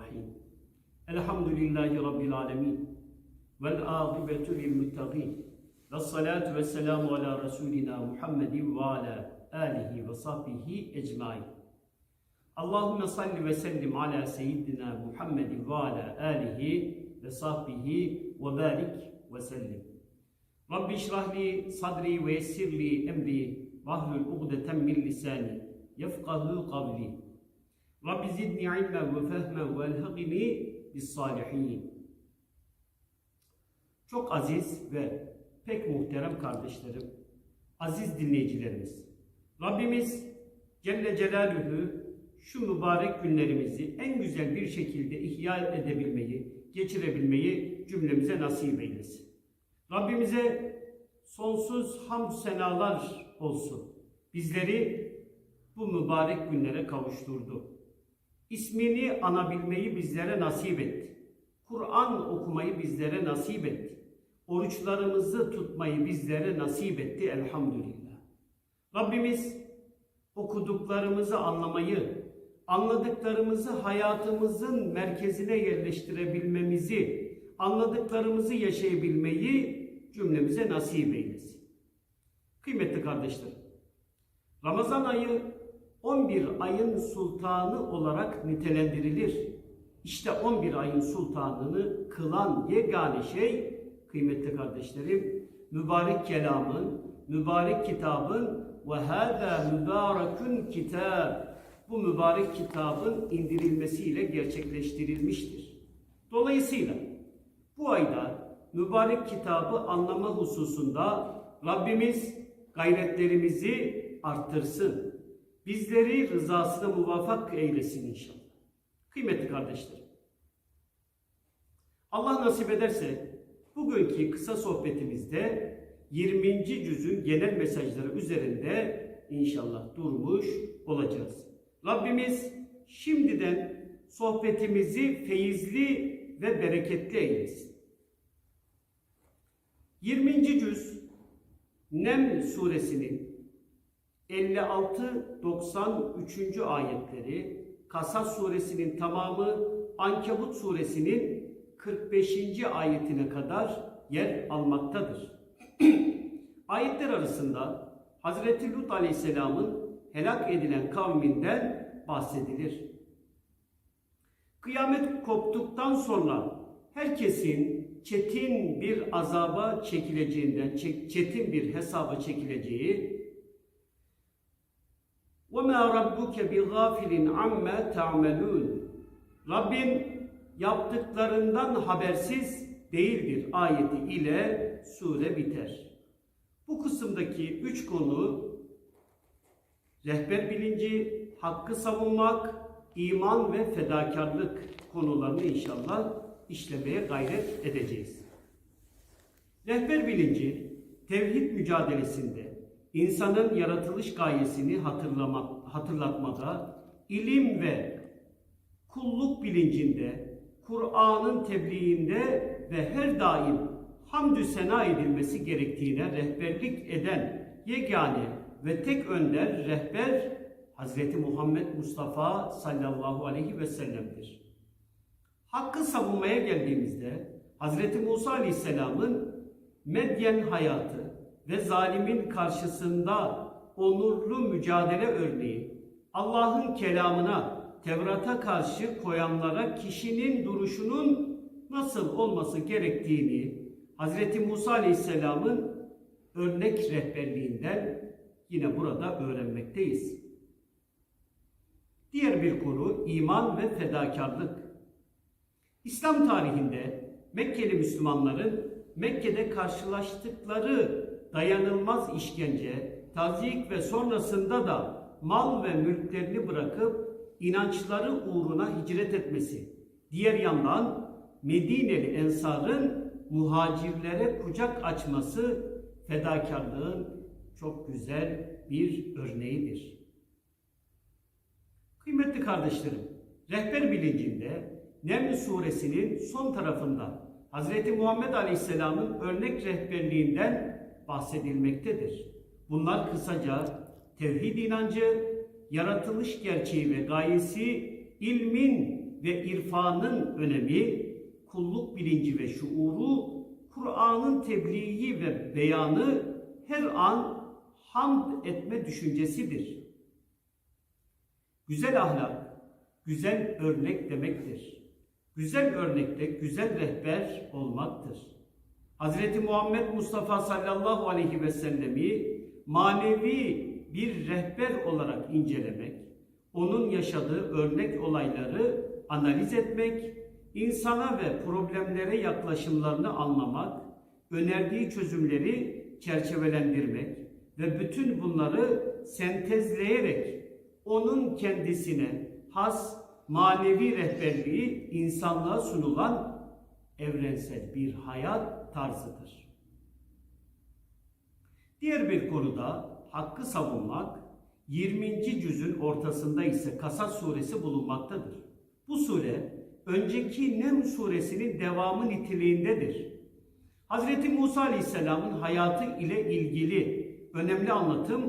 Rahim. Elhamdülillahi Rabbil Alemin. Vel âgıbetu lil muttaqin. Ve salatu ve selamu ala Resulina Muhammedin ve ala alihi ve sahbihi ecmain. Allahümme salli ve sellim ala seyyidina Muhammedin ve ala alihi ve sahbihi ve barik ve sellim. Rabbi şrahli sadri ve yessirli emri vahlul ugdeten min lisani yefkahu kavli. Rabbi zidni ilmen ve fehmen vel hakimi bis salihin. Çok aziz ve pek muhterem kardeşlerim, aziz dinleyicilerimiz, Rabbimiz Celle Celaluhu şu mübarek günlerimizi en güzel bir şekilde ihya edebilmeyi, geçirebilmeyi cümlemize nasip eylesin. Rabbimize sonsuz hamd senalar olsun. Bizleri bu mübarek günlere kavuşturdu. İsmini anabilmeyi bizlere nasip etti. Kur'an okumayı bizlere nasip etti. Oruçlarımızı tutmayı bizlere nasip etti elhamdülillah. Rabbimiz okuduklarımızı anlamayı, anladıklarımızı hayatımızın merkezine yerleştirebilmemizi, anladıklarımızı yaşayabilmeyi cümlemize nasip eylesin. Kıymetli kardeşlerim, Ramazan ayı 11 ayın sultanı olarak nitelendirilir. İşte 11 ayın sultanını kılan yegane şey kıymetli kardeşlerim mübarek kelamın, mübarek kitabın ve hâzâ mübârekün kitâb bu mübarek kitabın indirilmesiyle gerçekleştirilmiştir. Dolayısıyla bu ayda mübarek kitabı anlama hususunda Rabbimiz gayretlerimizi arttırsın. Bizleri rızasına muvafak eylesin inşallah. Kıymetli kardeşlerim. Allah nasip ederse bugünkü kısa sohbetimizde 20. cüzün genel mesajları üzerinde inşallah durmuş olacağız. Rabbimiz şimdiden sohbetimizi feyizli ve bereketli eylesin. 20. cüz Nem suresinin 56-93. ayetleri, Kasas suresinin tamamı, Ankebut suresinin 45. ayetine kadar yer almaktadır. Ayetler arasında Hazreti Lut Aleyhisselam'ın helak edilen kavminden bahsedilir. Kıyamet koptuktan sonra herkesin çetin bir azaba çekileceğinden, çetin bir hesaba çekileceği وَمَا رَبُّكَ بِغَافِلٍ عَمَّا تَعْمَلُونَ Rabbin yaptıklarından habersiz değildir ayeti ile sure biter. Bu kısımdaki üç konu rehber bilinci, hakkı savunmak, iman ve fedakarlık konularını inşallah işlemeye gayret edeceğiz. Rehber bilinci, tevhid mücadelesinde insanın yaratılış gayesini hatırlamak, hatırlatmada, ilim ve kulluk bilincinde, Kur'an'ın tebliğinde ve her daim hamdü sena edilmesi gerektiğine rehberlik eden yegane ve tek önder rehber Hz. Muhammed Mustafa sallallahu aleyhi ve sellem'dir. Hakkı savunmaya geldiğimizde Hz. Musa aleyhisselamın Medyen hayatı ve zalimin karşısında onurlu mücadele örneği Allah'ın kelamına Tevrat'a karşı koyanlara kişinin duruşunun nasıl olması gerektiğini Hz. Musa Aleyhisselam'ın örnek rehberliğinden yine burada öğrenmekteyiz. Diğer bir konu iman ve fedakarlık. İslam tarihinde Mekkeli Müslümanların Mekke'de karşılaştıkları dayanılmaz işkence, tazyik ve sonrasında da mal ve mülklerini bırakıp inançları uğruna hicret etmesi. Diğer yandan Medineli Ensar'ın muhacirlere kucak açması fedakarlığın çok güzel bir örneğidir. Kıymetli kardeşlerim, rehber bilincinde Neml suresinin son tarafında Hz. Muhammed Aleyhisselam'ın örnek rehberliğinden bahsedilmektedir. Bunlar kısaca tevhid inancı, yaratılış gerçeği ve gayesi ilmin ve irfanın önemi, kulluk bilinci ve şuuru, Kur'an'ın tebliği ve beyanı her an hamd etme düşüncesidir. Güzel ahlak, güzel örnek demektir. Güzel örnekte güzel rehber olmaktır. Hz. Muhammed Mustafa sallallahu aleyhi ve sellemi manevi bir rehber olarak incelemek, onun yaşadığı örnek olayları analiz etmek, insana ve problemlere yaklaşımlarını anlamak, önerdiği çözümleri çerçevelendirmek ve bütün bunları sentezleyerek onun kendisine has manevi rehberliği insanlığa sunulan evrensel bir hayat tarzıdır. Diğer bir konuda hakkı savunmak 20. cüzün ortasında ise Kasas suresi bulunmaktadır. Bu sure önceki Nem suresinin devamı niteliğindedir. Hz. Musa Aleyhisselam'ın hayatı ile ilgili önemli anlatım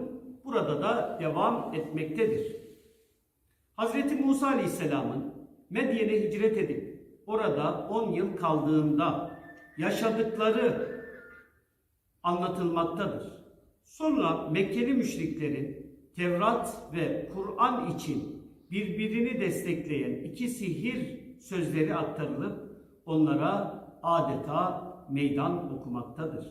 burada da devam etmektedir. Hz. Musa Aleyhisselam'ın Medyen'e hicret edip orada 10 yıl kaldığında yaşadıkları anlatılmaktadır. Sonra Mekkeli müşriklerin Tevrat ve Kur'an için birbirini destekleyen iki sihir sözleri aktarılıp onlara adeta meydan okumaktadır.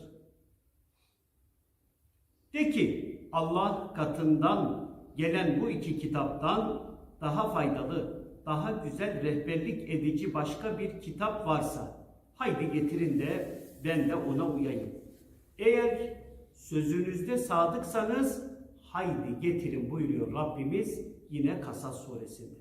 De ki Allah katından gelen bu iki kitaptan daha faydalı, daha güzel rehberlik edici başka bir kitap varsa haydi getirin de ben de ona uyayım. Eğer sözünüzde sadıksanız haydi getirin buyuruyor Rabbimiz yine Kasas suresinde.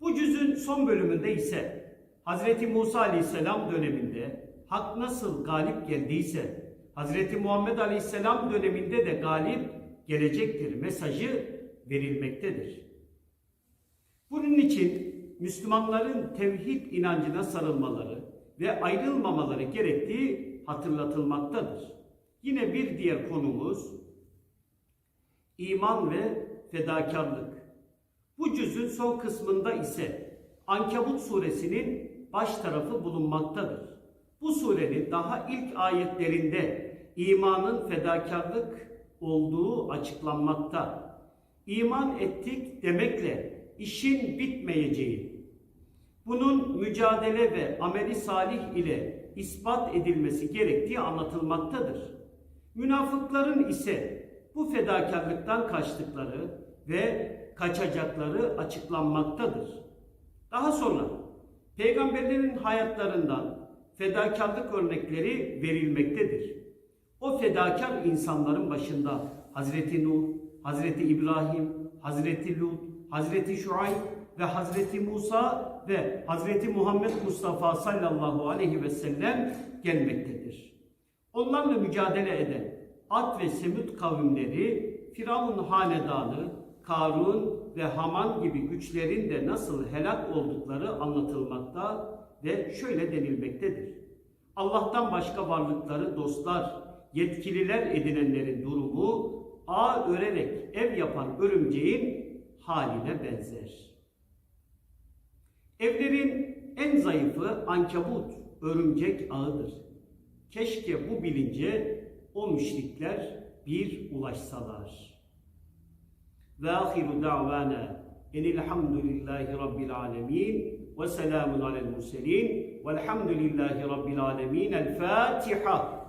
Bu cüzün son bölümünde ise Hz. Musa aleyhisselam döneminde hak nasıl galip geldiyse Hz. Muhammed aleyhisselam döneminde de galip gelecektir mesajı verilmektedir. Bunun için Müslümanların tevhid inancına sarılmaları ve ayrılmamaları gerektiği hatırlatılmaktadır. Yine bir diğer konumuz iman ve fedakarlık. Bu cüzün son kısmında ise Ankebut suresinin baş tarafı bulunmaktadır. Bu surenin daha ilk ayetlerinde imanın fedakarlık olduğu açıklanmakta. İman ettik demekle işin bitmeyeceği, bunun mücadele ve ameli salih ile ispat edilmesi gerektiği anlatılmaktadır. Münafıkların ise bu fedakarlıktan kaçtıkları ve kaçacakları açıklanmaktadır. Daha sonra peygamberlerin hayatlarından fedakarlık örnekleri verilmektedir. O fedakar insanların başında Hazreti Nuh, Hazreti İbrahim, Hazreti Lut, Hazreti Şuayb ve Hazreti Musa ve Hazreti Muhammed Mustafa sallallahu aleyhi ve sellem gelmektedir. Onlarla mücadele eden Ad ve Semud kavimleri, Firavun hanedanı, Karun ve Haman gibi güçlerin de nasıl helak oldukları anlatılmakta ve şöyle denilmektedir. Allah'tan başka varlıkları dostlar, yetkililer edinenlerin durumu ağ örerek ev yapan örümceğin haline benzer. Evlerin en zayıfı ankabut, örümcek ağıdır. Keşke bu bilince o müşrikler bir ulaşsalar. Ve ahiru da'vana enilhamdülillahi rabbil alemin ve selamun alel murselin velhamdülillahi rabbil alemin. El Fatiha.